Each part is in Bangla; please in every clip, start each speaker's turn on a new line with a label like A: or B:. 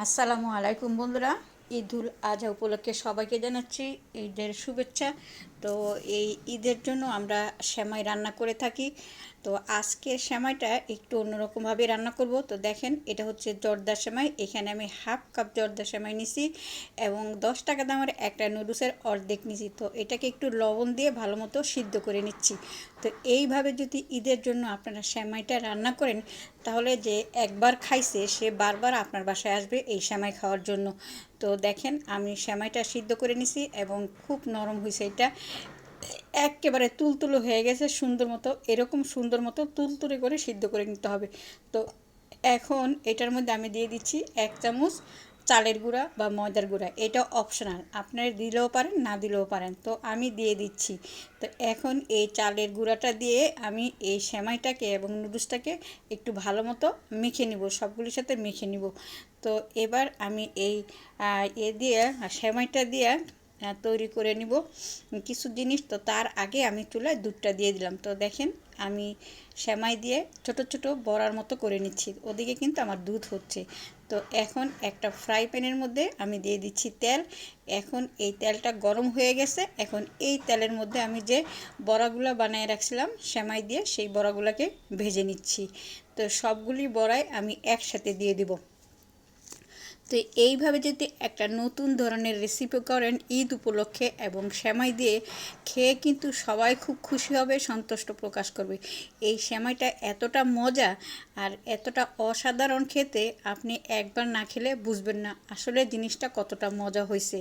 A: আসসালামু আলাইকুম বন্ধুরা। ঈদুল আজহা উপলক্ষে সবাইকে জানাচ্ছি ঈদের শুভেচ্ছা। তো এই ঈদের জন্য আমরা সেমাই রান্না করে থাকি। তো আজকের সেমাইটা একটু অন্যরকমভাবে রান্না করব। তো দেখেন, এটা হচ্ছে জর্দা সেমাই। এখানে আমি হাফ কাপ জর্দা সেমাই নিছি এবং দশ টাকা দামের একটা নুডলসের অর্ধেক নিছি। তো এটাকে একটু লবণ দিয়ে ভালো মতো সিদ্ধ করে নিচ্ছি। তো এইভাবে যদি ঈদের জন্য আপনারা সেমাইটা রান্না করেন, তাহলে যে একবার খাইছে, সে বারবার আপনার বাসায় আসবে এই সেমাই খাওয়ার জন্য। তো দেখেন, আমি সেমাইটা সিদ্ধ করে নিছি এবং খুব নরম হয়েছে এটা। একেবারে তুলতুলো হয়ে গেছে, সুন্দর মতো, এরকম সুন্দর মতো তুলতুলে করে সিদ্ধ করে নিতে হবে। তো এখন এটার মধ্যে আমি দিয়ে দিচ্ছি এক চামচ চালের গুঁড়া বা ময়দার গুঁড়া, এটা অপশনাল আপনারা দিলেও পারেন, না দিলেও পারেন। তো আমি দিয়ে দিচ্ছি। তো এখন এই চালের গুঁড়াটা দিয়ে আমি এই সেমাইটাকে এবং নুডলসটাকে একটু ভালো মতো মেখে নিব, সবগুলির সাথে মেখে নিব। তো এবার আমি এই এ দিয়ে, সেমাইটা দিয়ে তৈরি করে নিব। কিছু জিনিস তো তার আগে আমি চুলায় দুধটা দিয়ে দিলাম। তো দেখেন, আমি সেমাই দিয়ে ছোট ছোট বড়ার মতো করে নিচ্ছি। ওদিকে কিন্তু আমার দুধ হচ্ছে। তো এখন একটা ফ্রাই প্যানের মধ্যে আমি দিয়ে দিচ্ছি তেল। এখন এই তেলটা গরম হয়ে গেছে। এখন এই তেলের মধ্যে আমি যে বড়াগুলো বানিয়ে রাখছিলাম, সেমাই দিয়ে সেই বড়াগুলোকে ভেজে নিচ্ছি। তো সবগুলি বড়াই আমি একসাথে দিয়ে দিব। তো এইভাবে যদি একটা নতুন ধরনের রেসিপি করেন ঈদ উপলক্ষে এবং সেমাই দিয়ে, খেয়ে কিন্তু সবাই খুব খুশি হবে, সন্তুষ্ট প্রকাশ করবে। এই সেমাইটা এতটা মজা আর এতটা অসাধারণ খেতে আপনি একবার না খেলে বুঝবেন না আসলে জিনিসটা কতটা মজা হয়েছে।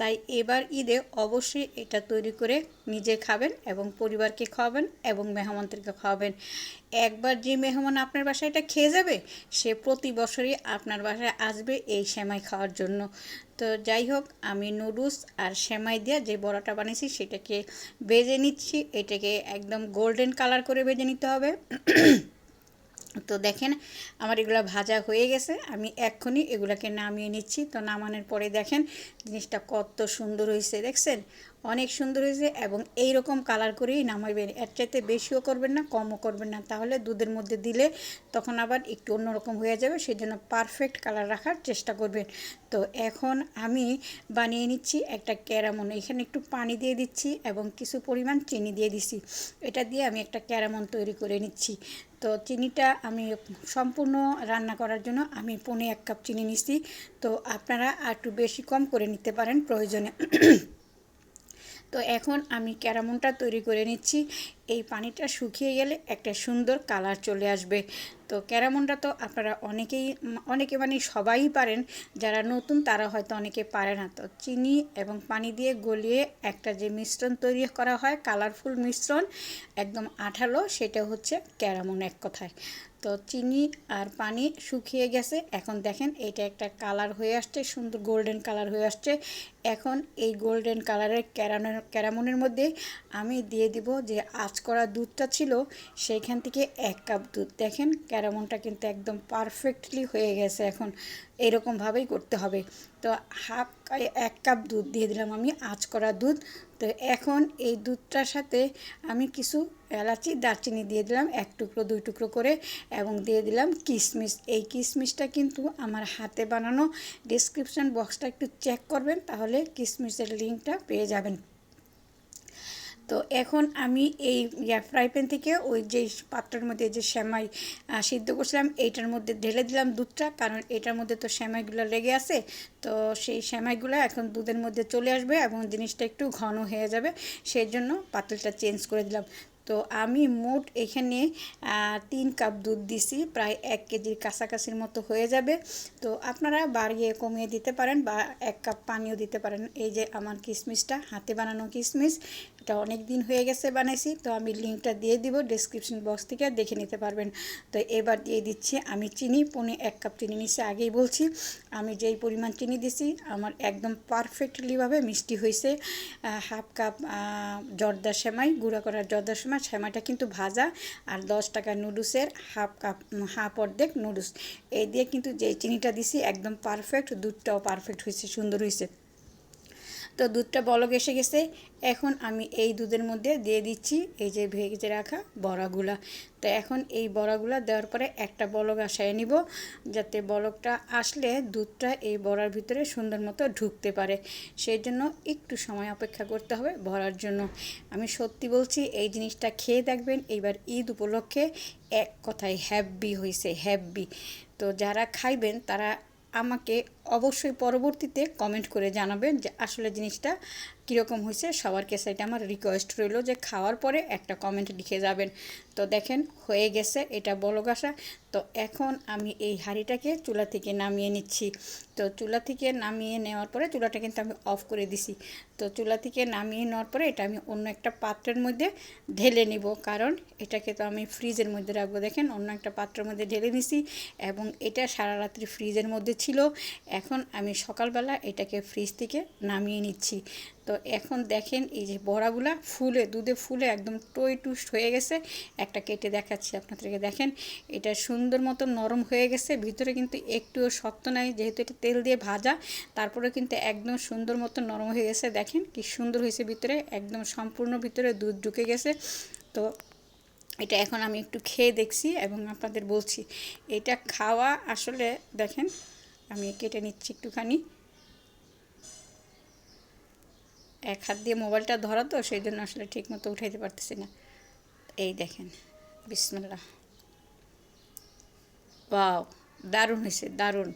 A: তাই এবার ঈদে অবশ্যই এটা তৈরি করে নিজে খাবেন এবং পরিবারকে খাওয়াবেন এবং মেহমানদেরকে খাওয়াবেন। একবার যে মেহমান আপনার বাসায় এটা খেয়ে যাবে, সে প্রতি বছরই আপনার বাসায় আসবে এই সেমাই খাওয়ার জন্য। তো যাই হোক, আমি নুডলস আর সেমাই দিয়ে যে বড়াটা বানিয়েছি সেটাকে বেজে নিচ্ছি। এটাকে একদম গোল্ডেন কালার করে বেজে নিতে হবে। তো দেখেন, আমার এগুলো ভাজা হয়ে গেছে, আমি এক্ষুনি এগুলোকে নামিয়ে নিচ্ছি। তো নামানোর পরে দেখেন, জিনিসটা কত সুন্দর হয়েছে দেখছেন? অনেক সুন্দর হয়েছে এবং এই রকম কালার করেই নামাইবেন এর চাইতে বেশিও করবেন না, কমও করবেন না। তাহলে দুধের মধ্যে দিলে তখন আবার একটু অন্যরকম হয়ে যাবে সেই জন্য পারফেক্ট কালার রাখার চেষ্টা করবেন। তো এখন আমি বানিয়ে নিচ্ছি একটা ক্যারামন। এখানে একটু পানি দিয়ে দিচ্ছি এবং কিছু পরিমাণ চিনি দিয়ে দিচ্ছি। এটা দিয়ে আমি একটা ক্যারামন তৈরি করে নিচ্ছি। তো চিনিটা আমি সম্পূর্ণ রান্না করার জন্য আমি পনে এক কাপ চিনি নিচ্ছি। তো আপনারা একটু বেশি কম করে নিতে পারেন প্রয়োজনে। তো এখন আমি ক্যারামনটা তৈরি করে নিচ্ছি। এই পানিটা শুকিয়ে গেলে একটা সুন্দর কালার চলে আসবে। তো ক্যারামনটা তো আপনারা অনেকেই, অনেকে মানে সবাই পারেন, যারা নতুন তারা হয়তো অনেকে পারে না। তো চিনি এবং পানি দিয়ে গলিয়ে একটা যে মিশ্রণ তৈরি করা হয়, কালারফুল মিশ্রণ, একদম আঠালো, সেটা হচ্ছে ক্যারামন এক কথায়। তো চিনি আর পানি শুকিয়ে গেছে। এখন দেখেন এটা একটা কালার হয়ে আসছে, সুন্দর গোল্ডেন কালার হয়ে আসছে। এখন এই গোল্ডেন কালারের ক্যারামের ক্যারামনের মধ্যে আমি দিয়ে দিব যে আজ করা দুধটা ছিল, সেইখান থেকে এক কাপ দুধ। দেখেন ক্যারামনটা কিন্তু একদম পারফেক্টলি হয়ে গেছে এখন। এরকমভাবেই করতে হবে। তো হাফ এক কাপ দুধ দিয়ে দিলাম আমি, আঁচ করা দুধ। তো এখন এই দুধটার সাথে আমি কিছু এলাচি, দারচিনি দিয়ে দিলাম, এক টুকরো, দুই টুকরো করে, এবং দিয়ে দিলাম কিশমিশ। এই কিশমিশটা কিন্তু আমার হাতে বানানো। ডিসক্রিপশান বক্সটা একটু চেক করবেন, তাহলে কিশমিশের লিঙ্কটা পেয়ে যাবেন। তো এখন আমি এই ফ্রাই প্যান থেকে ওই যে পাত্রের মধ্যে যে শ্যামাই সিদ্ধ করছিলাম, এইটার মধ্যে ঢেলে দিলাম দুধটা, কারণ এটার মধ্যে তো শ্যামাইগুলো লেগে আছে। তো সেই শ্যামাইগুলো এখন দুধের মধ্যে চলে আসবে এবং জিনিসটা একটু ঘন হয়ে যাবে, সেই জন্য পাত্রটা চেঞ্জ করে দিলাম। তো আমি মোট এখানে তিন কাপ দুধ দিছি, প্রায় এক কেজির কাছাকাছির মতো হয়ে যাবে। তো আপনারা বাড়িয়ে কমিয়ে দিতে পারেন বা এক কাপ পানিও দিতে পারেন। এই যে আমার কিশমিশটা হাতে বানানো কিশমিশ এটা অনেক দিন হয়ে গেছে বানাইছি। তো আমি লিঙ্কটা দিয়ে দিব, ডিসক্রিপশন বক্স থেকে দেখে নিতে পারবেন। তো এবার দিয়ে দিচ্ছি, আমি চিনি, পনে এক কাপ চিনি নিচ্ছি আগেই বলছি। আমি যেই পরিমাণ চিনি দিছি, আমার একদম পারফেক্টলিভাবে মিষ্টি হয়েছে হাফ কাপ জর্দা সেমাই, গুঁড়া করার জর্দা সেমাই সেমাইটা কিন্তু ভাজা আর দশ টাকা নুডলসের হাফ কাপ হাফ অর্ধেক নুডলস। এই দিয়ে কিন্তু যে চিনিটা দিছি, একদম পারফেক্ট দুধটাও পারফেক্ট হয়েছে সুন্দর হয়েছে তো দুধটা বলক এসে গেছে। এখন আমি এই দুধের মধ্যে দিয়ে দিচ্ছি এই যে ভেজে রাখা বড়াগুলা। তো এখন এই বড়াগুলা দেওয়ার পরে একটা বলক আসায় নিব, যাতে বলকটা আসলে দুধটা এই বড়ার ভিতরে সুন্দর মতো ঢুকতে পারে। সেই জন্য একটু সময় অপেক্ষা করতে হবে ভরার জন্য। আমি সত্যি বলছি, এই জিনিসটা খেয়ে দেখবেন এইবার ঈদ উপলক্ষে এক কথায় হ্যাপি হয়েছে হ্যাপি তো যারা খাইবেন তারা আমাকে অবশ্যই পরবর্তীতে কমেন্ট করে জানাবেন যে আসলে জিনিসটা কীরকম হয়েছে। সবার কাছে এটা আমার রিকোয়েস্ট রইল যে খাওয়ার পরে একটা কমেন্ট লিখে যাবেন। তো দেখেন, হয়ে গেছে, এটা বলগাসা তো এখন আমি এই হাঁড়িটাকে চুলা থেকে নামিয়ে নিচ্ছি। তো চুলা থেকে নামিয়ে নেওয়ার পরে চুলাটা কিন্তু আমি অফ করে দিছি। তো চুলা থেকে নামিয়ে নেওয়ার পরে এটা আমি অন্য একটা পাত্রের মধ্যে ঢেলে নিব। কারণ এটাকে তো আমি ফ্রিজের মধ্যে রাখব। দেখেন, অন্য একটা পাত্রের মধ্যে ঢেলে নিছি এবং এটা সারা রাত্রি ফ্রিজের মধ্যে ছিল। এখন আমি সকালবেলা এটাকে ফ্রিজ থেকে নামিয়ে নিচ্ছি। তো এখন দেখেন এই যে বড়াগুলা ফুলে, দুধে ফুলে একদম টই টুস্ট হয়ে গেছে। একটা কেটে দেখাচ্ছি আপনাদেরকে, দেখেন। এটা সুন্দর মতো নরম হয়ে গেছে, ভিতরে কিন্তু একটুও শক্ত নাই, যেহেতু এটা তেল দিয়ে ভাজা, তারপরে কিন্তু একদম সুন্দর মতো নরম হয়ে গেছে। দেখেন কি সুন্দর হয়েছে ভিতরে, একদম সম্পূর্ণ ভিতরে দুধ ঢুকে গেছে। তো এটা এখন আমি একটু খেয়ে দেখছি এবং আপনাদের বলছি। এটা খাওয়া আসলে, দেখেন আমি কেটে নিচ্ছি একটুখানি। এক হাত দিয়ে মোবাইলটা ধরা তো, সেই জন্য আসলে ঠিক মতো উঠাইতে পারতেছি না। এই দেখেন, বিসমিল্লাহ। বাও দারুণ হয়েছে দারুণ।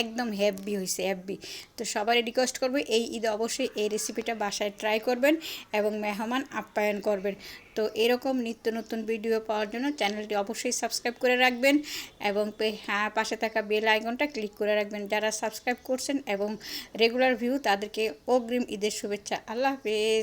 A: একদম হ্যাপি হয়েছে হ্যাপি তো সবারই রিকোয়েস্ট করব, এই ঈদে অবশ্যই এই রেসিপিটা বাসায় ট্রাই করবেন এবং মেহমান আপ্যায়ন করবেন। তো এরকম নিত্য নতুন ভিডিও পাওয়ার জন্য চ্যানেলটি অবশ্যই সাবস্ক্রাইব করে রাখবেন এবং হ্যাঁ পাশে থাকা বেল আইকনটা ক্লিক করে রাখবেন। যারা সাবস্ক্রাইব করছেন এবং রেগুলার ভিউ তাদেরকে অগ্রিম ঈদের শুভেচ্ছা। আল্লাহ হাফেজ।